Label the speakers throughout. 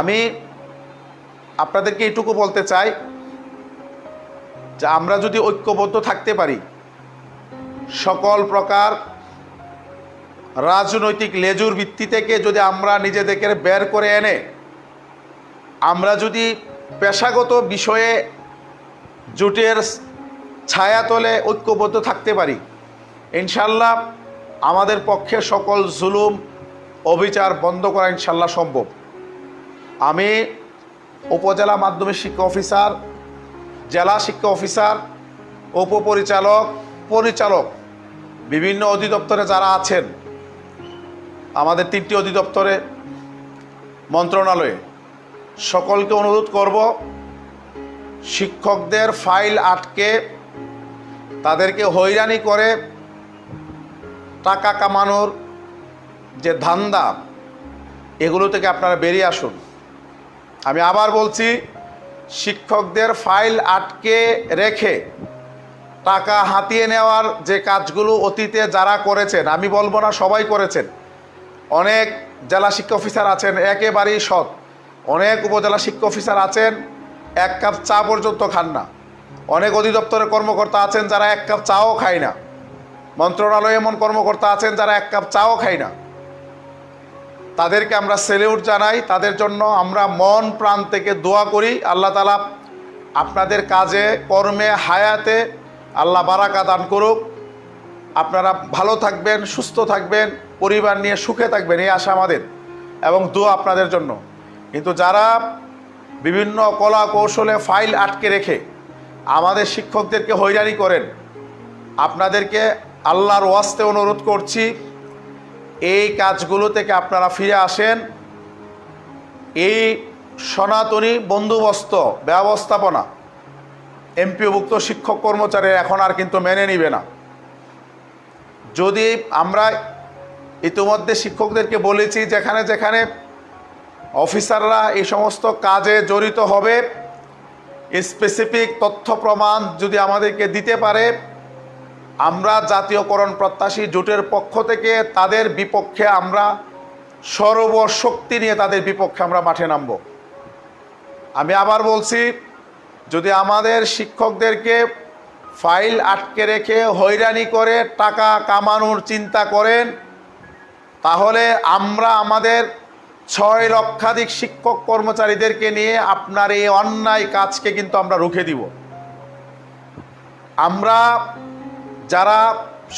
Speaker 1: আমি আপনাদেরকে এটুকু বলতে চাই যে আমরা যদি ঐক্যবদ্ধ থাকতে পারি, সকল প্রকার রাজনৈতিক লেজুর ভিত্তি থেকে যদি আমরা নিজেদেরকে বের করে এনে, আমরা যদি পেশাগত বিষয়ে জোটের ছায়াতলে ঐক্যবদ্ধ থাকতে পারি, ইনশাল্লাহ আমাদের পক্ষে সকল জুলুম, অবিচার বন্ধ করা ইনশাল্লাহ সম্ভব। আমি উপজেলা মাধ্যমিক শিক্ষা অফিসার, জেলা শিক্ষা অফিসার, উপপরিচালক, পরিচালক, বিভিন্ন অধিদপ্তরে যারা আছেন, আমাদের তিনটি অধিদপ্তরে, মন্ত্রণালয়ে, সকলকে অনুরোধ করব, শিক্ষকদের ফাইল আটকে, তাদেরকে হয়রানি করে, টাকা কামানোর যে ধান্দা, এগুলো থেকে আপনারা বেরিয়ে আসুন। আমি আবার বলছি, শিক্ষকদের ফাইল আটকে রেখে টাকা হাতিয়ে নেওয়ার যে কাজগুলো অতীতে যারা করেছেন, আমি বলব না সবাই করেছেন, অনেক জেলা শিক্ষা অফিসার আছেন, একেবারেই সৎ। অনেক উপজেলা শিক্ষা অফিসার আছেন, এক কাপ চা পর্যন্ত খান না। অনেক অধিদপ্তরের কর্মকর্তা আছেন, যারা এক কাপ চাও খায় না। মন্ত্রণালয়ে এমন কর্মকর্তা আছেন, যারা এক কাপ চাও খায় না। তাদেরকে আমরা সেলিউট জানাই, তাদের জন্য আমরা মন প্রাণ থেকে দোয়া করি। আল্লাহ তালা আপনাদের কাজে, কর্মে, হায়াতে আল্লাহ বারাকা দান করুক। আপনারা ভালো থাকবেন, সুস্থ থাকবেন, পরিবার নিয়ে সুখে থাকবেন, এই আশা আমাদের এবং দোয়া আপনাদের জন্য। কিন্তু যারা বিভিন্ন কলা কৌশলে ফাইল আটকে রেখে আমাদের শিক্ষকদেরকে হয়রানি করেন, আপনাদেরকে আল্লাহর ওয়াস্তে অনুরোধ করছি এই কাজগুলো থেকে আপনারা ফিরে আসেন। এই সনাতনী বন্দোবস্ত, ব্যবস্থাপনা, এমপিওভুক্ত শিক্ষক কর্মচারী এখন আর কিন্তু মেনে নিবে না। যদি আমরা ইতিমধ্যে শিক্ষকদেরকে বলেছি, যেখানে যেখানে অফিসাররা এই সমস্ত কাজে জড়িত হবে, স্পেসিফিক তথ্য প্রমাণ যদি আমাদেরকে দিতে পারে আমরা জাতীয়করণ প্রত্যাশী জোটের পক্ষ থেকে তাদের বিপক্ষে আমরা সর্বশক্তি নিয়ে তাদের বিপক্ষে আমরা মাঠে নামব। আমি আবার বলছি, যদি আমাদের শিক্ষকদেরকে ফাইল আটকে রেখে হয়রানি করে টাকা কামানোর চিন্তা করেন, তাহলে আমরা আমাদের ছয় লক্ষাধিক শিক্ষক কর্মচারীদেরকে নিয়ে আপনার এই অন্যায় কাজকে কিন্তু আমরা রুখে দিব। আমরা যারা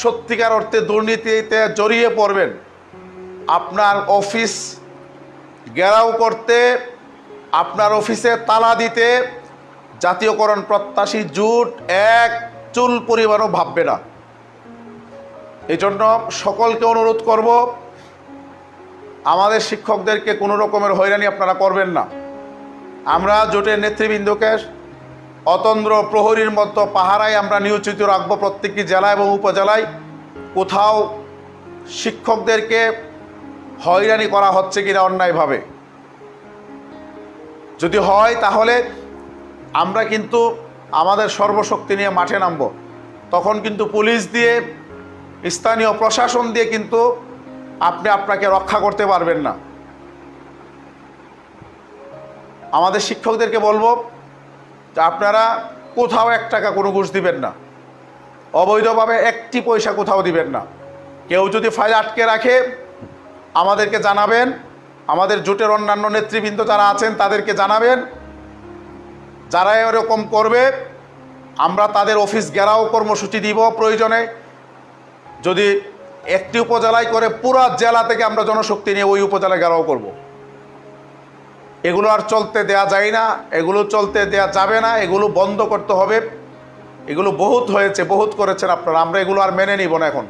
Speaker 1: সত্যিকার অর্থে দুর্নীতিতে জড়িয়ে পড়বেন, আপনার অফিস ঘেরাও করতে, আপনার অফিসে তালা দিতে, জাতীয়করণ প্রত্যাশী জুট, এক চুল পরিমাণও ভাববে না। এই জন্য সকলকে অনুরোধ করব, আমাদের শিক্ষকদেরকে কোনো রকমের হয়রানি আপনারা করবেন না। আমরা জোটের নেতৃবৃন্দকে অতন্দ্র প্রহরীর মতো পাহারায় আমরা নিয়োজিত রাখব প্রত্যেকটি জেলা এবং উপজেলায়। কোথাও শিক্ষকদেরকে হয়রানি করা হচ্ছে কিনা অন্যায়ভাবে। যদি হয়, তাহলে আমরা কিন্তু আমাদের সর্বশক্তি নিয়ে মাঠে নামব। তখন কিন্তু পুলিশ দিয়ে, স্থানীয় প্রশাসন দিয়ে কিন্তু আপনি আপনাকে রক্ষা করতে পারবেন না। আমাদের শিক্ষকদেরকে বলব আপনারা কোথাও এক টাকা কোনো ঘুষ দিবেন না। অবৈধভাবে একটি পয়সা কোথাও দিবেন না। কেউ যদি ফাইল আটকে রাখে, আমাদেরকে জানাবেন। আমাদের জোটের অন্যান্য নেতৃবৃন্দ যারা আছেন, তাদেরকে জানাবেন। যারা এরকম করবে, আমরা তাদের অফিস ঘেরাও কর্মসূচি দিব প্রয়োজনে। যদি একটি উপজেলায় করে পুরা জেলা থেকে আমরা জনশক্তি নিয়ে ওই উপজেলায় ঘেরাও করব। এগুলো আর চলতে দেয়া যায় না, এগুলো চলতে দেয়া যাবে না, এগুলো বন্ধ করতে হবে। এগুলো বহুত হয়েছে, বহুত করেছেন আপনারা, আমরা এগুলো আর মেনে নিব না এখন।